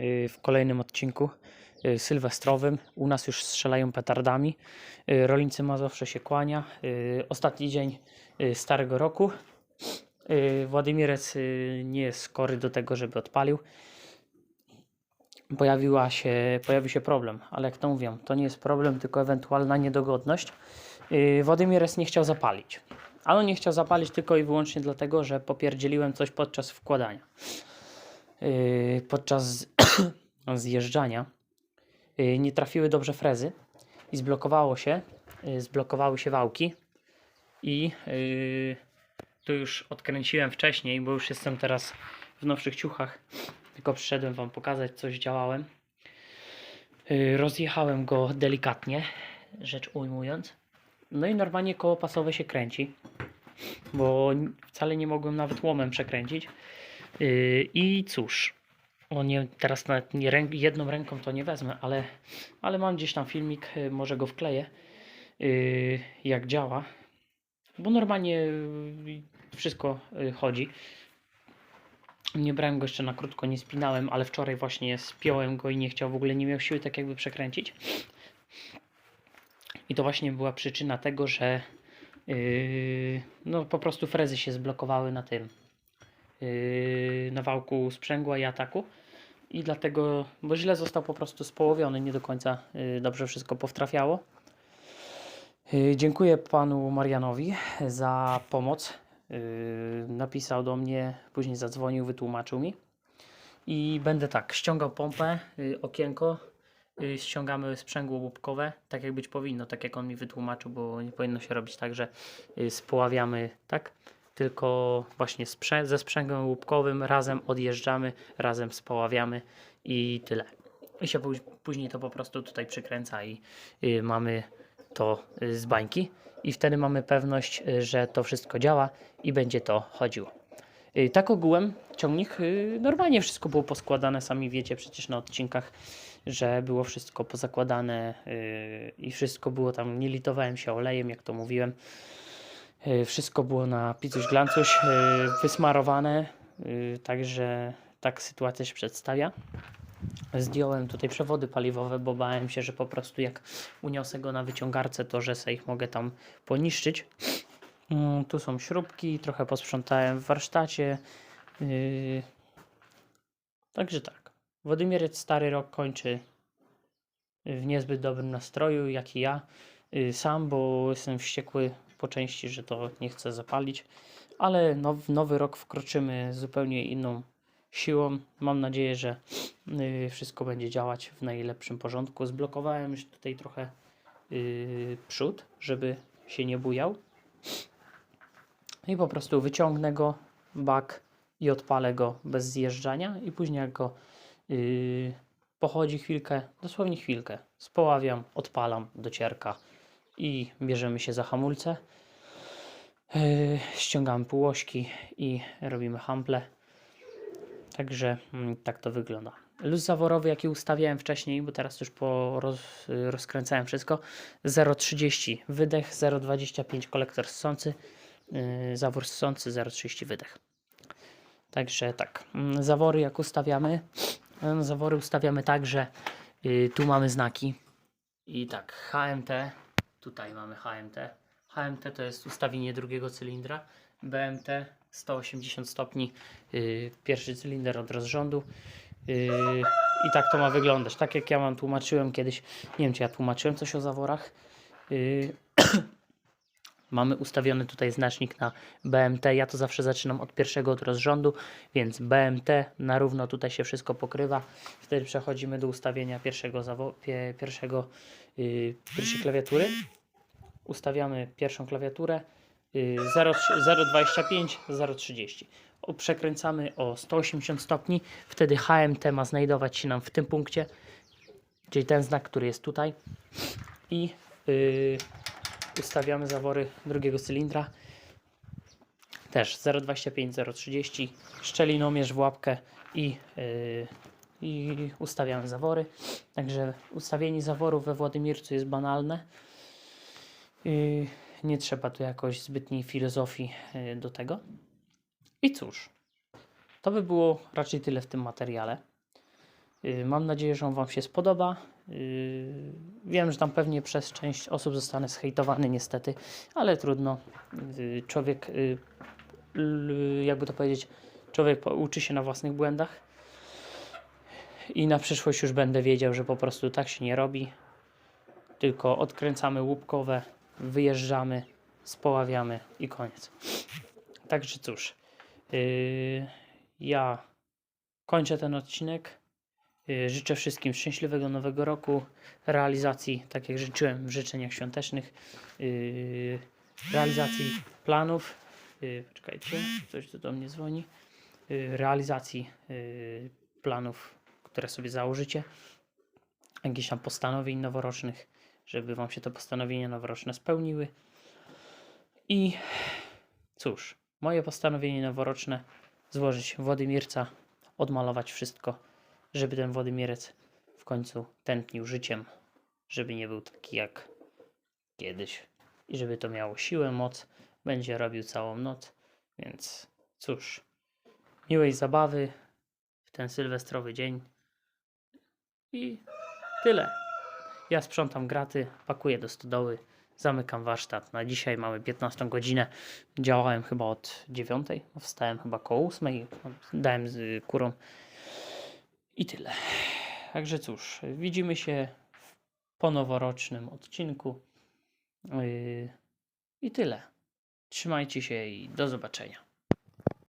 y, w kolejnym odcinku y, sylwestrowym. U nas już strzelają petardami. Y, Rolnicy Mazowsze się kłania. Ostatni dzień Starego Roku. Władimirec nie jest skory do tego, żeby odpalił. Pojawiła się, pojawił się problem, ale jak to mówią, to nie jest problem, tylko ewentualna niedogodność. Władimires nie chciał zapalić. A on nie chciał zapalić tylko i wyłącznie dlatego, że popierdzieliłem coś podczas wkładania. Yy, podczas zjeżdżania yy, nie trafiły dobrze frezy i zblokowało się, yy, zblokowały się wałki i tu już odkręciłem wcześniej, bo już jestem teraz w nowszych ciuchach, tylko przyszedłem Wam pokazać, coś działałem. Rozjechałem go delikatnie, rzecz ujmując. No i normalnie koło pasowe się kręci, bo wcale nie mogłem nawet łomem przekręcić. Yy, I cóż, o nie, teraz nawet nie jedną ręką to nie wezmę, ale, ale mam gdzieś tam filmik, yy, może go wkleję, yy, jak działa. Bo normalnie wszystko chodzi. Nie brałem go jeszcze na krótko, nie spinałem, ale wczoraj właśnie spiąłem go i nie chciał, w ogóle nie miał siły tak jakby przekręcić. I to właśnie była przyczyna tego, że yy, no po prostu frezy się zblokowały na tym na wałku sprzęgła i ataku. I dlatego, bo źle został po prostu społowiony, nie do końca yy, dobrze wszystko powtrafiało. Yy, dziękuję panu Marianowi za pomoc. Yy, napisał do mnie, później zadzwonił, wytłumaczył mi. I będę tak, ściągał pompę, yy, okienko, yy, ściągamy sprzęgło łupkowe, tak jak być powinno, tak jak on mi wytłumaczył, bo nie powinno się robić tak, że yy, społawiamy, tak? Tylko właśnie sprze- ze sprzęgłem łupkowym razem odjeżdżamy, razem społawiamy i tyle. I się póź- później to po prostu tutaj przykręca i yy, mamy to yy, z bańki. I wtedy mamy pewność, yy, że to wszystko działa i będzie to chodziło. Yy, Tak ogółem ciągnik normalnie wszystko było poskładane, sami wiecie przecież na odcinkach, że było wszystko pozakładane i wszystko było tam, nie litowałem się olejem, jak to mówiłem. Yy, Wszystko było na picuś glancuś yy, wysmarowane, yy, także tak sytuacja się przedstawia. Zdjąłem tutaj przewody paliwowe, bo bałem się, że po prostu jak uniosę go na wyciągarce, to że sobie ich mogę tam poniszczyć. Mm, Tu są śrubki, trochę posprzątałem w warsztacie. Yy, Także tak. Władimierec stary rok kończy w niezbyt dobrym nastroju, jak i ja yy, sam, bo jestem wściekły po części, że to nie chcę zapalić. Ale no, w nowy rok wkroczymy zupełnie inną siłą. Mam nadzieję, że yy, wszystko będzie działać w najlepszym porządku. Zblokowałem już tutaj trochę yy, przód, żeby się nie bujał. I po prostu wyciągnę go, bak i odpalę go bez zjeżdżania i później jak go yy, pochodzi chwilkę, dosłownie chwilkę, społawiam, odpalam, docierka i bierzemy się za hamulce. Yy, ściągamy półośki i robimy hample. Także mm, tak to wygląda. Luz zaworowy, jaki ustawiałem wcześniej, bo teraz już po roz, y, rozkręcałem wszystko. 0,30 wydech, 0,25 kolektor ssący, yy, zawór ssący, 0,30 wydech. Także tak, mm, zawory jak ustawiamy, no, zawory ustawiamy tak, że yy, tu mamy znaki i tak HMT, tutaj mamy HMT. HMT to jest ustawienie drugiego cylindra, BMT 180 stopni, yy, pierwszy cylinder od rozrządu. Yy, I tak to ma wyglądać. Tak jak ja wam tłumaczyłem kiedyś, nie wiem czy ja tłumaczyłem coś o zaworach. Yy, Mamy ustawiony tutaj znacznik na BMT. Ja to zawsze zaczynam od pierwszego od rozrządu, więc BMT na równo tutaj się wszystko pokrywa. Wtedy przechodzimy do ustawienia pierwszego, zawo- pie- pierwszego yy, pierwszej klawiatury. Ustawiamy pierwszą klawiaturę yy, 0 0,25, 0,30. O, Przekręcamy o 180 stopni. Wtedy HMT ma znajdować się nam w tym punkcie, czyli ten znak, który jest tutaj. I yy, ustawiamy zawory drugiego cylindra. Też 0,25, 0,30. Szczelinomierz w łapkę i, yy, i ustawiamy zawory. Także ustawienie zaworów we Władimircu jest banalne. Yy, nie trzeba tu jakoś zbytniej filozofii yy, do tego. I cóż, to by było raczej tyle w tym materiale. Y, Mam nadzieję, że on Wam się spodoba. Y, Wiem, że tam pewnie przez część osób zostanę zhejtowany niestety, ale trudno. Y, Człowiek, y, jakby to powiedzieć, człowiek uczy się na własnych błędach i na przyszłość już będę wiedział, że po prostu tak się nie robi. Tylko odkręcamy łupkowe, wyjeżdżamy, społawiamy i koniec. Także cóż, yy, ja kończę ten odcinek. Yy, życzę wszystkim szczęśliwego nowego roku, realizacji, tak jak życzyłem w życzeniach świątecznych, yy, realizacji planów. Yy, poczekajcie, coś tu do mnie dzwoni. Yy, realizacji yy, planów, które sobie założycie, jakichś tam postanowień noworocznych, żeby Wam się te postanowienia noworoczne spełniły. I cóż, moje postanowienie noworoczne złożyć Władimirca, odmalować wszystko, żeby ten Władimirec w końcu tętnił życiem, żeby nie był taki jak kiedyś i żeby to miało siłę, moc, będzie robił całą noc, więc cóż, miłej zabawy w ten sylwestrowy dzień i tyle. Ja sprzątam graty, pakuję do stodoły, zamykam warsztat. Na dzisiaj mamy 15 godzinę. Działałem chyba od 9, no wstałem chyba koło 8, dałem z kurą i tyle. Także cóż, widzimy się w ponoworocznym odcinku. Yy, I tyle. Trzymajcie się i do zobaczenia.